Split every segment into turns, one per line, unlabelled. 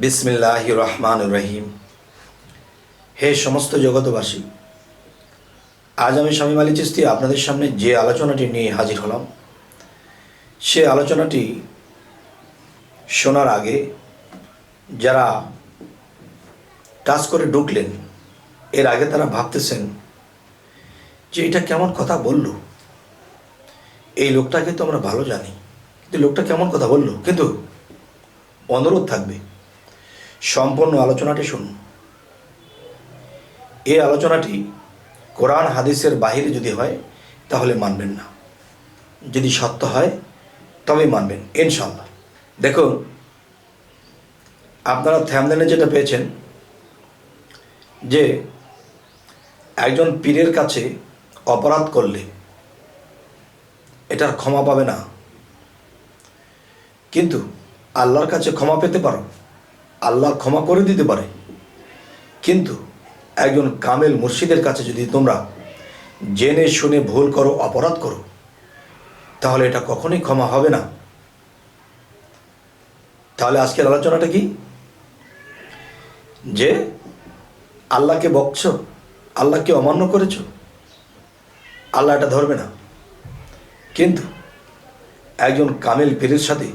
বিসমিল্লাহ রহমান রহিম। হে সমস্ত জগতবাসী আজ আমি স্বামী মালি চিস্তি আপনাদের সামনে যে আলোচনাটি নিয়ে হাজির হলাম, সে আলোচনাটি শোনার আগে যারা টাচ করে ঢুকলেন, এর আগে তারা ভাবতেছেন যে এটা কেমন কথা বলল? এই লোকটাকে তো আমরা ভালো জানি, কিন্তু লোকটা কেমন কথা বলল? কিন্তু অনুরোধ থাকবে। সম্পূর্ণ আলোচনাটি শুনুন। এই আলোচনাটি কোরআন হাদিসের বাহিরে যদি হয়, তাহলে মানবেন না। যদি সত্য হয়, তবেই মানবেন ইনশাল্লাহ দেখুন, আপনারা থ্যামদানে যেটা পেয়েছেন, যে একজন পীরের কাছে অপরাধ করলে এটার ক্ষমা পাবে না। কিন্তু আল্লাহর কাছে ক্ষমা পেতে পারো? আল্লাহ ক্ষমা করে দিতে পারে। কিন্তু একজন কামেল মুর্শিদের কাছে যদি তোমরা জেনে শুনে ভুল করো, অপরাধ করো, তাহলে এটা কখনোই ক্ষমা হবে না। তাহলে আজকের আলোচনাটা কি? যে আল্লাহকে বকছ, আল্লাহকে অমান্য করেছ, আল্লাহ এটা ধরবে না। কিন্তু একজন কামেল পীরের সাথে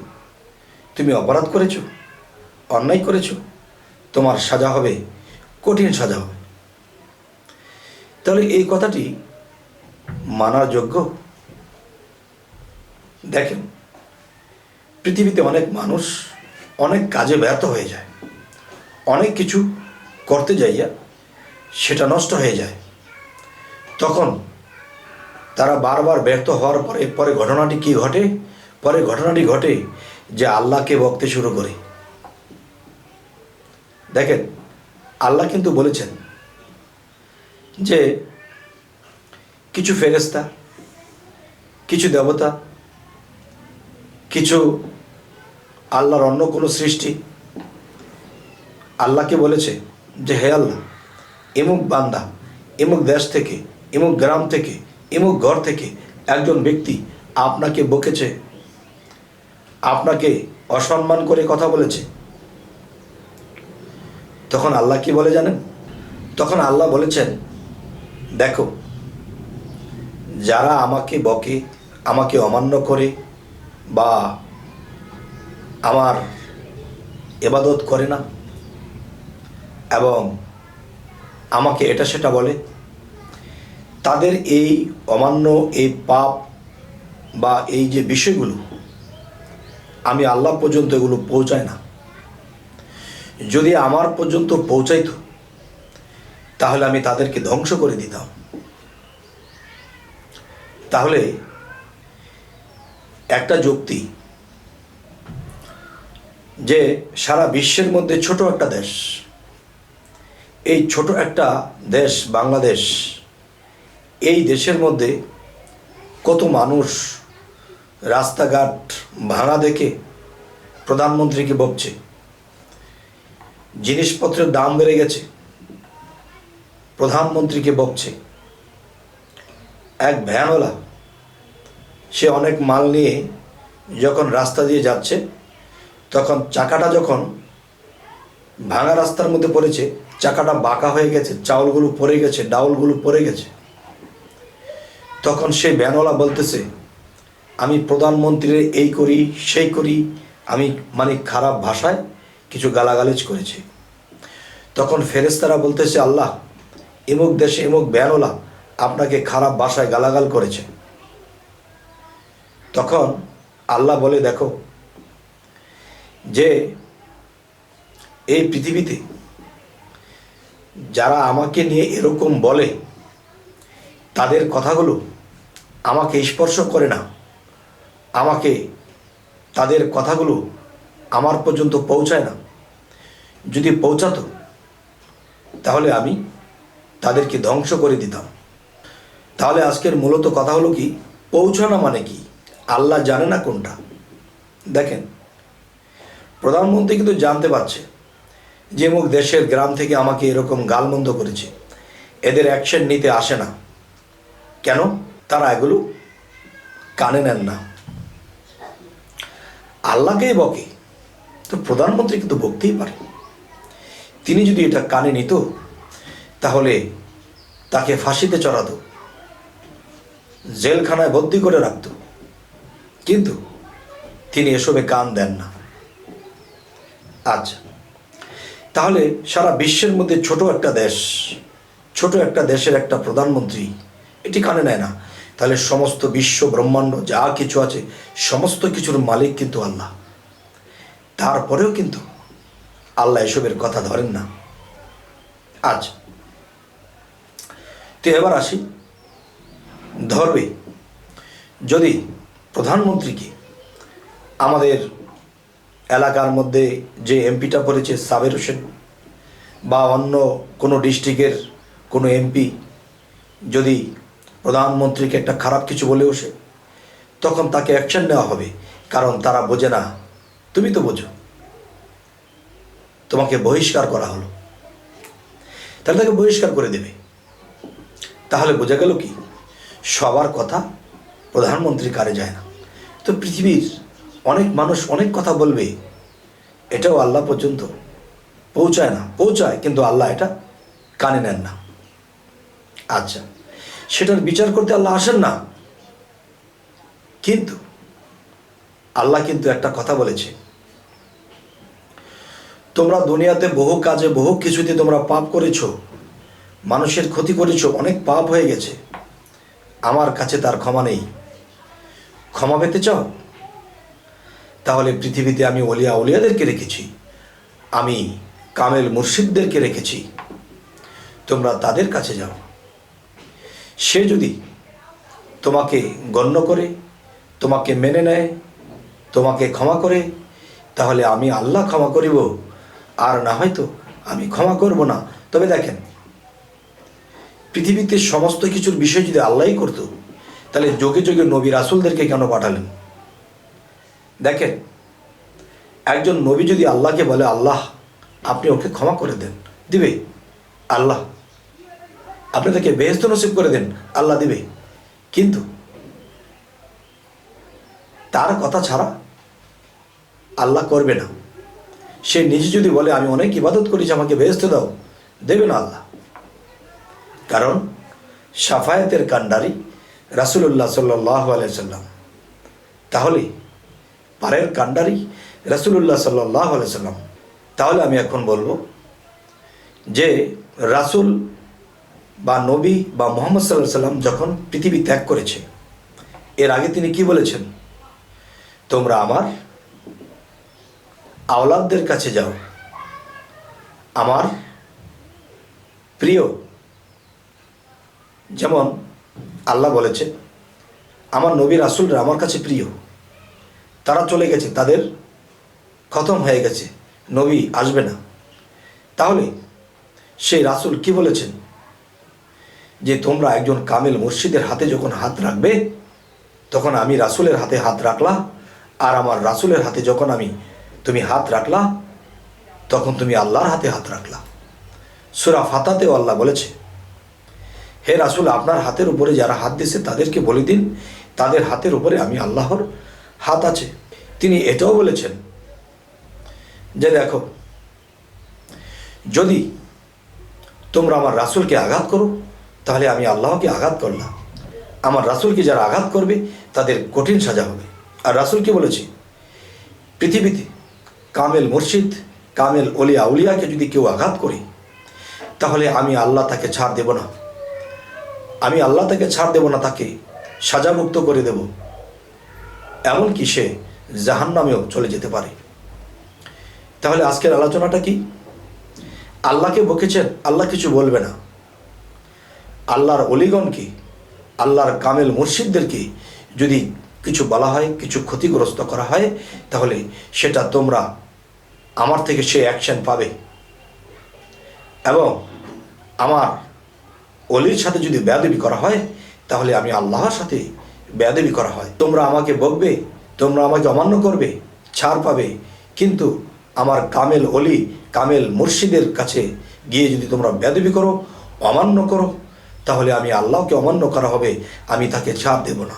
তুমি অপরাধ করেছ অন্যায় করেছ? তোমার সাজা হবে, কঠিন সাজা হবে। তাহলে এই কথাটি মানার যোগ্য? দেখেন, পৃথিবীতে অনেক মানুষ অনেক কাজে ব্যর্থ হয়ে যায়। অনেক কিছু করতে যাইয়া সেটা নষ্ট হয়ে যায়। তখন তারা বারবার ব্যর্থ হওয়ার পরে পরে ঘটনাটি কি ঘটে? পরে ঘটনাটি ঘটে যে আল্লাহকে বকতে শুরু করে। দেখেন, আল্লাহ কিন্তু বলেছেন যে কিছু ফেরেস্তা কিছু দেবতা, কিছু আল্লাহর অন্য কোনো সৃষ্টি, আল্লাহকে বলেছে যে, হে আল্লাহ, এমুক বান্দা, এমুক দেশ থেকে, এমুক গ্রাম থেকে, এমুক ঘর থেকে একজন ব্যক্তি আপনাকে বকেছে, আপনাকে অসম্মান করে কথা বলেছে তখন আল্লাহ কি বলে জানেন? তখন আল্লাহ বলেছেন, দেখো, যারা আমাকে বকে, আমাকে অমান্য করে বা আমার এবাদত করে না এবং আমাকে এটা সেটা বলে, তাদের এই অমান্য, এই পাপ বা এই যে বিষয়গুলো, আমি আল্লাহ পর্যন্ত এগুলো পৌঁছায় না। যদি আমার পর্যন্ত পৌঁছাইত, তাহলে আমি তাদেরকে ধ্বংস করে দিতাম। তাহলে একটা যুক্তি, যে সারা বিশ্বের মধ্যে ছোট একটা দেশ, এই ছোট একটা দেশ বাংলাদেশ, এই দেশের মধ্যে কত মানুষ রাস্তাঘাট ভাড়া দেখে প্রধানমন্ত্রীকে বকছে। জিনিসপত্রের দাম বেড়ে গেছে। প্রধানমন্ত্রীকে বকছে। এক ভ্যানওয়ালা, সে অনেক মাল নিয়ে যখন রাস্তা দিয়ে যাচ্ছে, তখন চাকাটা যখন ভাঙা রাস্তার মধ্যে পড়েছে, চাকাটা বাঁকা হয়ে গেছে, চাউলগুলো পড়ে গেছে, ডাউলগুলো পড়ে গেছে। তখন সেই ভ্যানওয়ালা বলতেছে, আমি প্রধানমন্ত্রীর এই করি, সেই করি, আমি মানে খারাপ ভাষায় কিছু গালাগালিজ করেছে। তখন ফেরেস্তারা বলতেছে, আল্লাহ, এমুক দেশে এমুক ব্যানওয়ালা আপনাকে খারাপ ভাষায় গালাগাল করেছে। তখন আল্লাহ বলে, দেখো, যে এই পৃথিবীতে যারা আমাকে নিয়ে এরকম বলে, তাদের কথাগুলো আমাকে স্পর্শ করে না। আমাকে তাদের কথাগুলো আমার পর্যন্ত পৌঁছায় না। যদি পৌঁছাতো, তাহলে আমি তাদেরকে ধ্বংস করে দিতাম। তাহলে আজকের মূলত কথা হলো কি, পৌঁছানো মানে কি? আল্লাহ জানে না কোনটা। দেখেন, প্রধানমন্ত্রী কিন্তু জানতে পারছে যে মুখ দেশের গ্রাম থেকে আমাকে এরকম গালমন্দ করেছে। এদের অ্যাকশন নিতে আসে না। কেন? তারা এগুলো কানে নেন না। আল্লাহকেই বকে। তো প্রধানমন্ত্রী কিন্তু বকতেই পারে। তিনি যদি এটা কানে নিত, তাহলে তাকে ফাঁসিতে চড়াতো, জেলখানায় বন্দি করে রাখত। কিন্তু তিনি এসবে কান দেন না। আচ্ছা তাহলে সারা বিশ্বের মধ্যে ছোট একটা দেশ, ছোট একটা দেশের একটা প্রধানমন্ত্রী, এটি কানে নেয় না। তাহলে সমস্ত বিশ্ব ব্রহ্মাণ্ড, যা কিছু আছে, সমস্ত কিছুর মালিক কিন্তু আল্লাহ। তারপরেও কিন্তু আল্লাহ এসবের কথা ধরেন না। আজ তো এবার আসি, ধরবে যদি প্রধানমন্ত্রীকে আমাদের এলাকার মধ্যে যে এমপিটা পড়েছে সাবের হোসেন বা অন্য কোনো ডিস্ট্রিক্টের কোনো এমপি যদি প্রধানমন্ত্রীকে একটা খারাপ কিছু বলে বসে তখন তাকে অ্যাকশন নেওয়া হবে, কারণ তারা বোঝে না তুমি তো বোঝো। তোমাকে বহিষ্কার করা হলো। তাহলে তাকে বহিষ্কার করে দেবে। তাহলে বোঝা গেল কি? সবার কথা প্রধানমন্ত্রী কারে যায় না। তো পৃথিবীর অনেক মানুষ অনেক কথা বলবে। এটাও আল্লাহ পর্যন্ত পৌঁছায় না। পৌঁছায়, কিন্তু আল্লাহ এটা কানে নেন না। আচ্ছা সেটার বিচার করতে আল্লাহ আসেন না। কিন্তু আল্লাহ কিন্তু একটা কথা বলেছে। তোমরা দুনিয়াতে বহু কাজে, বহু কিছুতে তোমরা পাপ করেছ, মানুষের ক্ষতি করেছ, অনেক পাপ হয়ে গেছে। আমার কাছে তার ক্ষমা নেই। ক্ষমা পেতে চাও? তাহলে পৃথিবীতে আমি অলিয়া অলিয়াদেরকে রেখেছি। আমি কামেল মুর্শিদদেরকে রেখেছি। তোমরা তাদের কাছে যাও। সে যদি তোমাকে গণ্য করে, তোমাকে মেনে নেয়, তোমাকে ক্ষমা করে, তাহলে আমি আল্লাহ ক্ষমা করিব। আর না হয়তো আমি ক্ষমা করব না। তবে দেখেন, পৃথিবীতে সমস্ত কিছুর বিষয় যদি আল্লাহই করতো, তাহলে যোগে যোগে নবী রাসুলদেরকে কেন পাঠালেন? দেখেন, একজন নবী যদি আল্লাহকে বলে, আল্লাহ, আপনি ওকে ক্ষমা করে দেন। দিবে? আল্লাহ। আপনি তাকে বেহেস্ত নসিব করে দেন, আল্লাহ দিবে। কিন্তু তার কথা ছাড়া আল্লাহ করবে না। সে নিজে যদি বলে, আমি অনেক ইবাদত করেছি, আমাকে বেহেস্ত দাও। দেবে না আল্লাহ। কারণ সাফায়াতের কাণ্ডারি রাসুল্লাহ সাল্লাহ আলাইসাল্লাম তাহলে পারের কাণ্ডারি রাসুল্লাহ সাল্লাহ আলাইসাল্লাম তাহলে আমি এখন বলব যে রাসুল বা নবী বা মোহাম্মদ সাল্লাহ সাল্লাম যখন পৃথিবী ত্যাগ করেছে, এর আগে তিনি কি বলেছেন? তোমরা আমার আওলাদদের কাছে যাও। আমার প্রিয়, যেমন আল্লাহ বলেছে, আমার নবী রাসুলরা আমার কাছে প্রিয়। তারা চলে গেছে, তাদের খতম হয়ে গেছে, নবী আসবে না। তাহলে সেই রাসুল কি বলেছেন? যে তোমরা একজন কামেল মুর্শিদের হাতে যখন হাত রাখবে, তখন আমি রাসুলের হাতে হাত রাখলাম, আর আমার রাসুলের হাতে যখন আমি তুমি হাত রাখলা, তখন তুমি আল্লাহর হাতে হাত রাখলা। সুরা ফাতাতেও আল্লাহ বলেছে, হে রাসুল, আপনার হাতের উপরে যারা হাত দিয়েছে তাদেরকে বলে দিন, তাদের হাতের উপরে আমি আল্লাহর হাত আছে। তিনি এটাও বলেছেন যে দেখো, যদি তোমরা আমার রাসুলকে আঘাত করো, তাহলে আমি আল্লাহকে আঘাত করলাম। আমার রাসুলকে যারা আঘাত করবে, তাদের কঠিন সাজা হবে। আর রাসুলকে বলেছি? পৃথিবীতে কামেল মুর্শিদ, কামেল অলিয়া উলিয়াকে যদি কেউ আঘাত করে, তাহলে আমি আল্লাহ তাকে ছাড় দেব না। আমি আল্লাহ তাকে ছাড় দেব না, তাকে সাজামুক্ত করে দেব। এমনকি সে জাহান নামেও চলে যেতে পারে। তাহলে আজকের আলোচনাটা কি? আল্লাহকে বকেছেন, আল্লাহ কিছু বলবে না। আল্লাহর অলিগণকে, আল্লাহর কামেল মুর্শিদদেরকে যদি কিছু বলা হয়, কিছু ক্ষতিগ্রস্ত করা হয়, তাহলে সেটা তোমরা আমার থেকে সে অ্যাকশন পাবে। এবং আমার অলির সাথে যদি বেয়াদবি করা হয়, তাহলে আমি আল্লাহর সাথে বেয়াদবি করা হয়। তোমরা আমাকে বকবে, তোমরা আমাকে অমান্য করবে, ছাড় পাবে। কিন্তু আমার কামেল অলি, কামেল মুর্শিদের কাছে গিয়ে যদি তোমরা বেয়াদবি করো, অমান্য করো, তাহলে আমি আল্লাহকে অমান্য করা হবে, আমি তাকে ছাড় দেব না।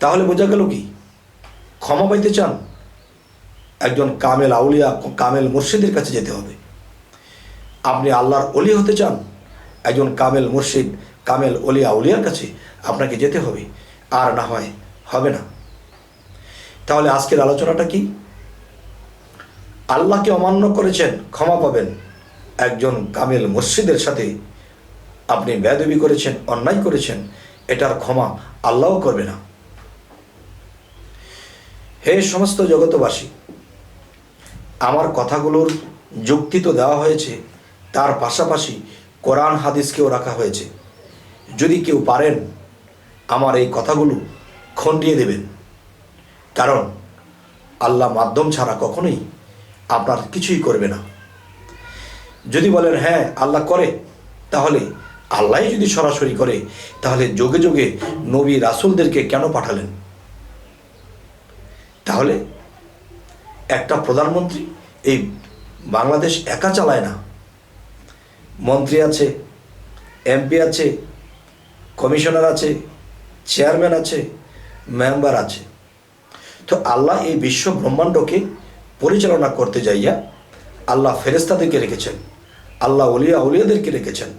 তাহলে বোঝা গেল কি? ক্ষমা পাইতে চান? একজন কামেল আউলিয়া, কামেল মুর্শিদের কাছে যেতে হবে। আপনি আল্লাহর অলি হতে চান, একজন কামেল মুর্শিদ, কামেল অলি আউলিয়ার কাছে আপনাকে যেতে হবে, আর না হয় হবে না। তাহলে আজকের আলোচনাটা কি? আল্লাহকে অমান্য করেছেন, ক্ষমা পাবেন। একজন কামেল মসজিদের সাথে আপনি বেদবি করেছেন, অন্যায় করেছেন, এটার ক্ষমা আল্লাহও করবে না। হে সমস্ত জগতবাসী আমার কথাগুলোর যুক্তি তো দেওয়া হয়েছে, তার পাশাপাশি কোরআন হাদিসকেও রাখা হয়েছে। যদি কেউ পারেন, আমার এই কথাগুলো খণ্ডিয়ে দেবেন। কারণ আল্লাহ মাধ্যম ছাড়া কখনোই আপনার কিছুই করবে না। যদি বলেন হ্যাঁ আল্লাহ করে, তাহলে আল্লাহ যদি সরাসরি করে, তাহলে যোগে যোগে নবী রাসুলদেরকে কেন পাঠালেন? তাহলে একটা প্রধানমন্ত্রী, এই বাংলাদেশ একা চালায় না। মন্ত্রী আছে, এমপি আছে, কমিশনার আছে, চেয়ারম্যান আছে, মেম্বার আছে। তো আল্লাহ এই বিশ্ব ব্রহ্মাণ্ডকে পরিচালনা করতে যাইয়া আল্লাহ ফেরেস্তাদেরকে রেখেছেন, আল্লাহ অলিয়া উলিয়াদেরকে রেখেছেন।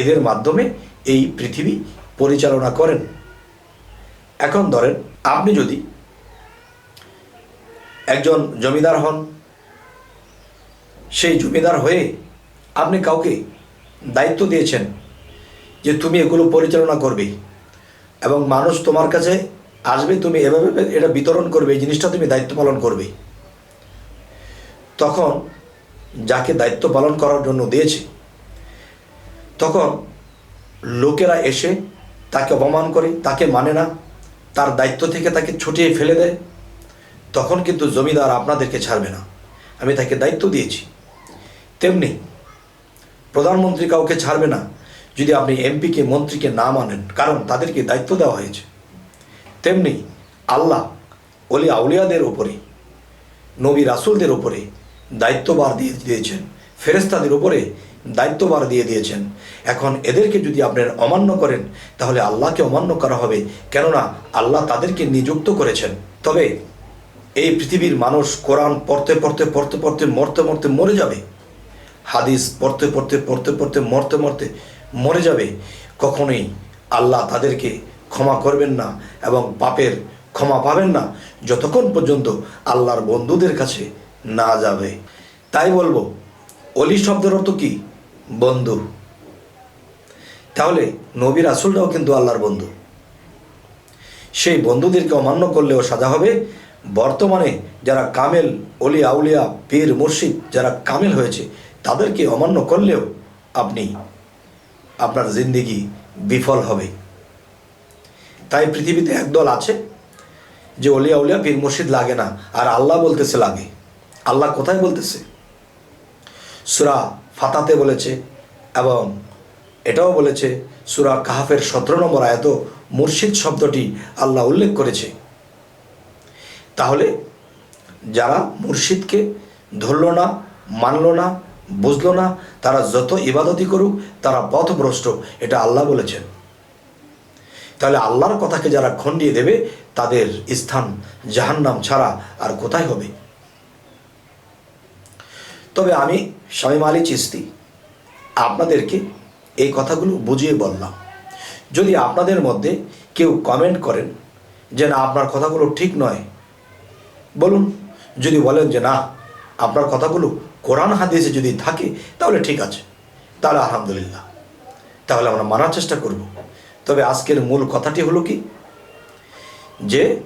এদের মাধ্যমে এই পৃথিবী পরিচালনা করেন। এখন ধরেন, আপনি যদি একজন জমিদার হন, সেই জমিদার হয়ে আপনি কাউকে দায়িত্ব দিয়েছেন যে তুমি এগুলো পরিচালনা করবে এবং মানুষ তোমার কাছে আসবে, তুমি এভাবে এটা বিতরণ করবে, এই জিনিসটা তুমি দায়িত্ব পালন করবে। তখন যাকে দায়িত্ব পালন করার জন্য দিয়েছে, তখন লোকেরা এসে তাকে অপমান করে, তাকে মানে না, তার দায়িত্ব থেকে তাকে ছুটিয়ে ফেলে দেয়। তখন কিন্তু জমিদার আপনাদেরকে ছাড়বে না। আমি তাকে দায়িত্ব দিয়েছি। তেমনি প্রধানমন্ত্রী কাউকে ছাড়বে না যদি আপনি এমপিকে, মন্ত্রীকে না মানেন, কারণ তাদেরকে দায়িত্ব দেওয়া হয়েছে। তেমনি আল্লাহ অলি আউলিয়াদের ওপরে নবী রাসুলদের ওপরে দায়িত্ববার দিয়ে দিয়েছেন। ফেরেস্তাদের উপরে দায়িত্ববার দিয়ে দিয়েছেন। এখন এদেরকে যদি আপনার অমান্য করেন, তাহলে আল্লাহকে অমান্য করা হবে। কেননা আল্লাহ তাদেরকে নিযুক্ত করেছেন। তবে এই পৃথিবীর মানুষ কোরআন পড়তে পড়তে পড়তে পড়তে মরতে মরতে মরে যাবে। হাদিস পড়তে পড়তে পড়তে পড়তে মরতে মরতে মরে যাবে। কখনোই আল্লাহ তাদেরকে ক্ষমা করবেন না এবং পাপের ক্ষমা পাবেন না। যতক্ষণ পর্যন্ত আল্লাহর বন্ধুদের কাছে না যাবে। তাই বলব অলি শব্দের অর্থ কি? বন্ধু। তাহলে নবীর আসলটাও কিন্তু আল্লাহর বন্ধু। সেই বন্ধুদেরকে অমান্য করলেও সাজা হবে। বর্তমানে যারা কামেল অলি আউলিয়া, পীর মুর্শিদ যারা কামেল হয়েছে, তাদেরকে অমান্য করলেও আপনি আপনার জিন্দিগি বিফল হবে। তাই পৃথিবীতে একদল আছে যে অলিয়া উলিয়া পীর মুর্শিদ লাগে না, আর আল্লাহ বলতেছে লাগে। আল্লাহ কোথায় বলতেছে? সুরা ফাতাতে বলেছে এবং এটাও বলেছে, সুরা কাহাফের সতেরো নম্বর আয়ত মুর্শিদ শব্দটি আল্লাহ উল্লেখ করেছে। তাহলে যারা মুর্শিদকে ধরল না, মানল না, বুঝলো না, তারা যত ইবাদতি করুক, তারা পথভ্রষ্ট, এটা আল্লাহ বলেছেন। তাহলে আল্লাহর কথাকে যারা খণ্ডিয়ে দেবে, তাদের স্থান জাহান্নাম ছাড়া আর কোথায় হবে? তবে আমি স্বামী আলী চিস্তি আপনাদেরকে এই কথাগুলো বুঝিয়ে বললাম। যদি আপনাদের মধ্যে কেউ কমেন্ট করেন যে না, আপনার কথাগুলো ঠিক নয় বলুন। যদি বলেন যে না, আপনার কথাগুলো কোরআন হাদিসে যদি থাকে, তাহলে ঠিক আছে। তাহলে আলহামদুলিল্লাহ। তাহলে আমরা মানার চেষ্টা করব। তবে আজকের মূল কথাটি হলো কি? যে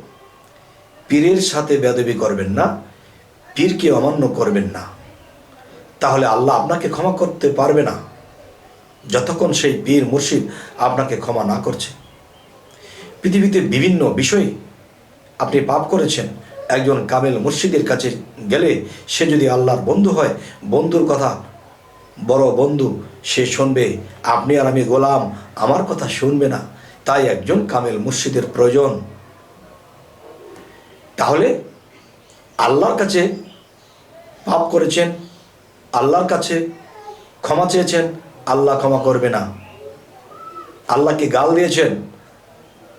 পীরের সাথে বেদবি করবেন না, পীরকে অমান্য করবেন না। তাহলে আল্লাহ আপনাকে ক্ষমা করতে পারবে না। যতক্ষণ সেই পীর মুর্শিদ আপনাকে ক্ষমা না করছে। পৃথিবীতে বিভিন্ন বিষয়ে আপনি পাপ করেছেন একজন কামেল মুর্শিদের কাছে গেলে সে যদি আল্লাহর বন্ধু হয়, বন্ধুর কথা, বড় বন্ধু, সে শুনবে, আপনি আর আমি গোলাম, আমার কথা শুনবে না। তাই একজন কামেল মুর্শিদের প্রয়োজন। তাহলে আল্লাহর কাছে পাপ করেছেন, আল্লাহর কাছে ক্ষমা চেয়েছেন, আল্লাহ ক্ষমা করবে না। আল্লাহকে গাল দিয়েছেন,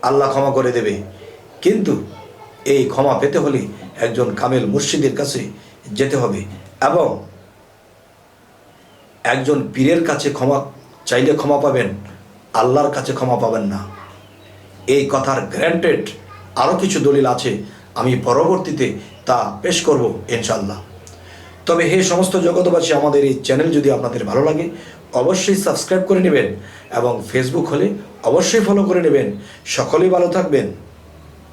আল্লাহ ক্ষমা করে দেবে। কিন্তু এই ক্ষমা পেতে হলে একজন কামেল মুর্শিদের কাছে যেতে হবে এবং একজন পীরের কাছে ক্ষমা চাইলে ক্ষমা পাবেন, আল্লাহর কাছে ক্ষমা পাবেন না। এই কথার গ্র্যান্টেড আরও কিছু দলিল আছে, আমি পরবর্তীতে তা পেশ করব ইনশাল্লাহ তবে হে সমস্ত জগতবাসী আমাদের এই চ্যানেল যদি আপনাদের ভালো লাগে, অবশ্যই সাবস্ক্রাইব করে নেবেন এবং ফেসবুক হলে অবশ্যই ফলো করে নেবেন। সকলেই ভালো থাকবেন।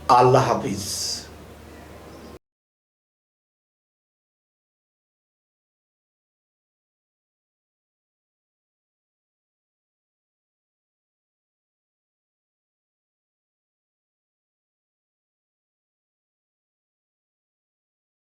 আল্লাহ হাফিজ।